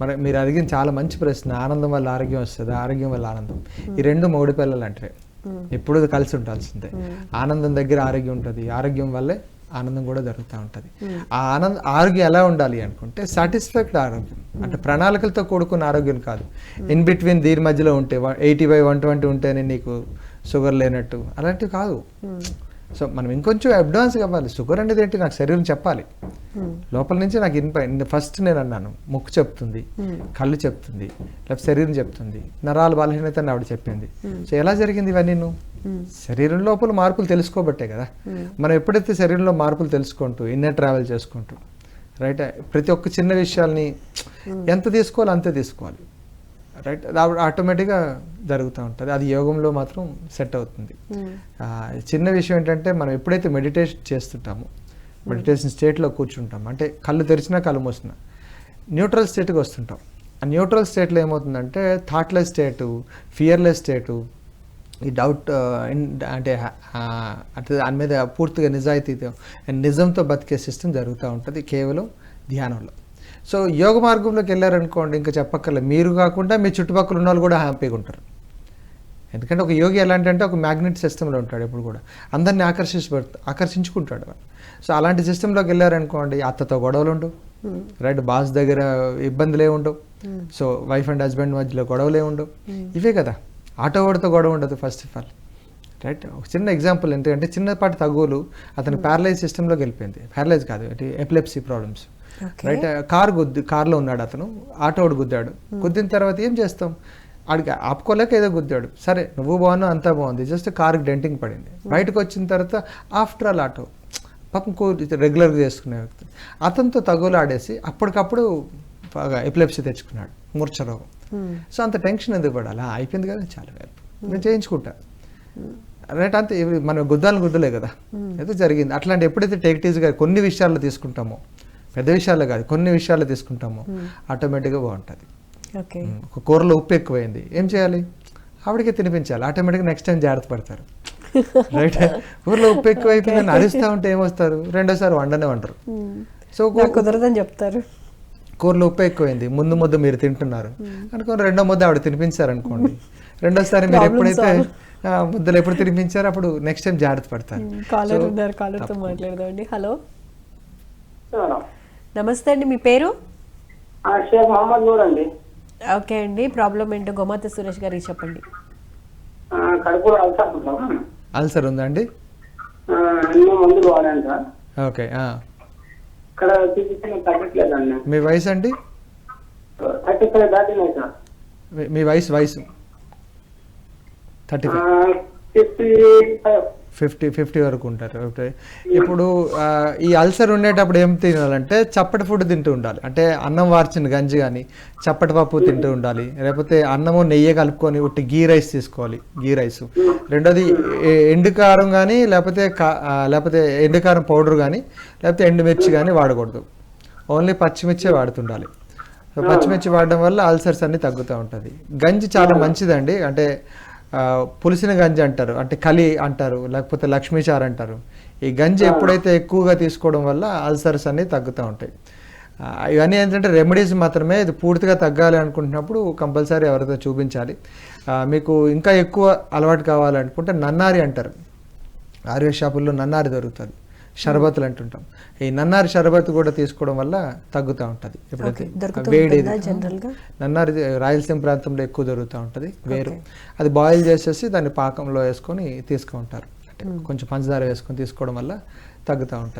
మరి మీరు అడిగిన చాలా మంచి ప్రశ్న ఆనందం వల్ల ఆరోగ్యం వస్తుంది? ఆరోగ్యం వల్ల ఆనందం. ఈ రెండు మొగుడు పిల్లలు అంటే ఎప్పుడు కలిసి ఉండాల్సిందే. ఆనందం దగ్గర ఆరోగ్యం ఉంటుంది. ఆరోగ్యం వల్లే ఆనందం కూడా జరుగుతూ ఉంటుంది. ఆ ఆనంద ఆరోగ్యం ఎలా ఉండాలి అనుకుంటే సాటిస్ఫాక్ట్ ఆరోగ్యం. అంటే ప్రణాళికలతో కూడుకున్న ఆరోగ్యం కాదు. ఇన్ బిట్వీన్ దీని మధ్యలో ఉంటే ఎయిటీ బై వన్ ట్వంటీ ఉంటేనే నీకు షుగర్ లేనట్టు అలాంటివి కాదు. సో మనం ఇంకొంచెం అడ్వాన్స్ అవ్వాలి షుగర్ అనేది ఏంటి? నాకు శరీరం చెప్పాలి. లోపల నుంచి నాకు ఇన్పై ఫస్ట్ నేను అన్నాను ముక్కు చెప్తుంది కళ్ళు చెప్తుంది లేకపోతే శరీరం చెప్తుంది నరాల బలహీనత అని ఆవిడ చెప్పింది. సో ఎలా జరిగింది ఇవన్నీ నువ్వు? శరీరం లోపల మార్పులు తెలుసుకోబట్టే కదా. మనం ఎప్పుడైతే శరీరంలో మార్పులు తెలుసుకుంటూ ఇన్నర్ ట్రావెల్ చేసుకుంటూ రైట్ ప్రతి ఒక్క చిన్న విషయాల్ని ఎంత తీసుకోవాలో అంతే తీసుకోవాలి. రైట్ ఆటోమేటిక్గా జరుగుతూ ఉంటుంది. అది యోగంలో మాత్రం సెట్ అవుతుంది. ఆ, చిన్న విషయం ఏంటంటే మనం ఎప్పుడైతే మెడిటేషన్ చేస్తుంటామో మెడిటేషన్ స్టేట్లో కూర్చుంటాం అంటే కళ్ళు తెరిచినా కళ్ళు మూసినా న్యూట్రల్ స్టేట్కి వస్తుంటాం. ఆ న్యూట్రల్ స్టేట్లో ఏమవుతుందంటే థాట్లెస్ స్టేటు ఫియర్లెస్ స్టేటు ఈ డౌట్ అంటే అంటే దాని మీద పూర్తిగా నిజాయితీతో నిజంతో బతికే సిస్టమ్ జరుగుతూ ఉంటుంది కేవలం ధ్యానంలో. సో యోగ మార్గంలోకి వెళ్ళారనుకోండి ఇంకా చెప్పక్కర్లేదు. మీరు కాకుండా మీ చుట్టుపక్కల ఉన్న వాళ్ళు కూడా హ్యాపీగా ఉంటారు. ఎందుకంటే ఒక యోగి ఎలాంటి అంటే ఒక మ్యాగ్నెట్ సిస్టంలో ఉంటాడు ఎప్పుడు కూడా. అందరిని ఆకర్షించబడుతూ ఆకర్షించుకుంటాడు సో అలాంటి సిస్టంలోకి వెళ్ళారనుకోండి అత్తతో గొడవలు ఉండవు. రైట్ బాస్ దగ్గర ఇబ్బందులే ఉండవు. సో వైఫ్ అండ్ హస్బెండ్ మధ్యలో గొడవలే ఉండవు. ఇవే కదా. ఆటో వాడితో గొడవ ఉండదు ఫస్ట్ ఆఫ్ ఆల్. రైట్ ఒక చిన్న ఎగ్జాంపుల్. ఎందుకంటే చిన్నపాటి తగులు అతను ప్యారలైజ్ సిస్టంలోకి వెళ్ళిపోయింది. ప్యారలైజ్ కాదు అంటే ఎపిలెప్సీ ప్రాబ్లమ్స్. రైట్ కార్ గుద్ది కార్లో ఉన్నాడు అతను ఆటో వాడు గుద్దాడు. గుద్దిన తర్వాత ఏం చేస్తాం? ఆడికి ఆపుకోలేక ఏదో గుద్దాడు. సరే నువ్వు బాగున్నావు అంతా బాగుంది. జస్ట్ కార్కి డెంటింగ్ పడింది. బయటకు వచ్చిన తర్వాత ఆఫ్టర్ ఆల్ ఆటో పాపం కూ రెగ్యులర్గా చేసుకునే వ్యక్తి. అతనితో తగులు ఆడేసి అప్పటికప్పుడు బాగా ఎపిలెప్సీ తెచ్చుకున్నాడు మూర్ఛ రోగం సో అంత టెన్షన్ ఎందుకు పడాలి? అయిపోయింది కదా చాలా వేరు నేను చేయించుకుంటా. రైట్ అంతే మనం గుద్దాలను గుద్దలే కదా. ఏదో జరిగింది. అట్లాంటి ఎప్పుడైతే టేక్టీజ్గా కొన్ని విషయాల్లో తీసుకుంటామో పెద్ద విషయాల్లో కాదు కొన్ని విషయాల్లో తీసుకుంటామో. ఆటోమేటిక్గా బాగుంటుంది. ఓకే. ఒక కూరలో ఉప్పు ఎక్కువైంది. ఏం చేయాలి? ఆవిడకే తినిపించాలి. ఆటోమేటిక్గా నెక్స్ట్ టైం జాగ్రత్త పడతారు. రైట్ కూరలో ఉప్పు ఎక్కువ అయిపోయిందని అరుస్తూ ఉంటే ఏమొస్తారు? రెండోసారి వండనే వండరు. సో కుదరదని చెప్తారు. కూరలో ఉప్పు ఎక్కువైంది. ముందు ముద్ద మీరు తింటున్నారు. అనుకోని రెండో ముద్ద ఆవిడ తినిపించారు అనుకోండి రెండోసారి మీరు ఎప్పుడైతే ముద్దలు ఎప్పుడు తినిపించారో అప్పుడు నెక్స్ట్ టైం జాగ్రత్త పడతారు. కాలర్ ఉన్నారు కాలర్తో మాట్లాడదామండి. హలో. నమస్తే అండి మీ పేరు? షేక్ మహమ్మద్ నూర్ అండి. ఓకే అండి ప్రాబ్లం ఏంటో గోమాత సురేష్ గారికి చెప్పండి. ఆ, కడుపులో అల్సర్ అల్సర్ మందులు వాడాను సార్. ఓకే ఆ. ఇక్కడ చూపించిన తగ్గట్లేదండి మీ వయసు అండి? థర్టీ ఫైవ్ దాటినాయి సార్. మీ- మీ వయసు వయసు. Thirty five. Fifty five. Fifty fifty వరకు ఉంటారు. ఓకే. ఇప్పుడు ఈ అల్సర్ ఉండేటప్పుడు ఏం తినాలంటే చప్పటి ఫుడ్ తింటూ ఉండాలి. అంటే అన్నం వార్చిన గంజి కానీ చప్పటి పప్పు తింటూ ఉండాలి. లేకపోతే అన్నము నెయ్యి కలుపుకొని ఉట్టి గీ రైస్ తీసుకోవాలి. గీ రైస్. రెండోది ఎండుకారం కానీ లేకపోతే కా- లేకపోతే ఎండుకారం పౌడర్ కానీ లేకపోతే ఎండుమిర్చి కానీ వాడకూడదు. ఓన్లీ పచ్చిమిర్చే వాడుతుండాలి. పచ్చిమిర్చి వాడడం వల్ల అల్సర్స్ అన్ని తగ్గుతూ ఉంటుంది. గంజి చాలా మంచిదండి. అంటే పులిసిన గంజి అంటారు. అంటే కలి అంటారు లేకపోతే లక్ష్మీచార్ అంటారు. ఈ గంజి ఎప్పుడైతే ఎక్కువగా తీసుకోవడం వల్ల అల్సర్స్ అన్ని తగ్గుతూ ఉంటాయి. ఇవన్నీ ఏంటంటే రెమెడీస్ మాత్రమే ఇది పూర్తిగా తగ్గాలి అనుకుంటున్నప్పుడు కంపల్సరీ ఎవరితో చూపించాలి. మీకు ఇంకా ఎక్కువ అలవాటు కావాలనుకుంటే నన్నారి అంటారు. ఆర్య షాపుల్లో నన్నారి దొరుకుతుంది. షర్బత్లు అంటుంటాం. ఈ నన్నారి షర్బత్ కూడా తీసుకోవడం వల్ల తగ్గుతూ ఉంటుంది ఎప్పుడైతే వేడి? నన్నారి రాయలసీమ ప్రాంతంలో ఎక్కువ దొరుకుతూ ఉంటుంది. వేరు. అది బాయిల్ చేసేసి దాన్ని పాకంలో వేసుకొని తీసుకుంటారు. అంటే కొంచెం పంచదార వేసుకొని తీసుకోవడం వల్ల తగ్గుతూ ఉంటుంది.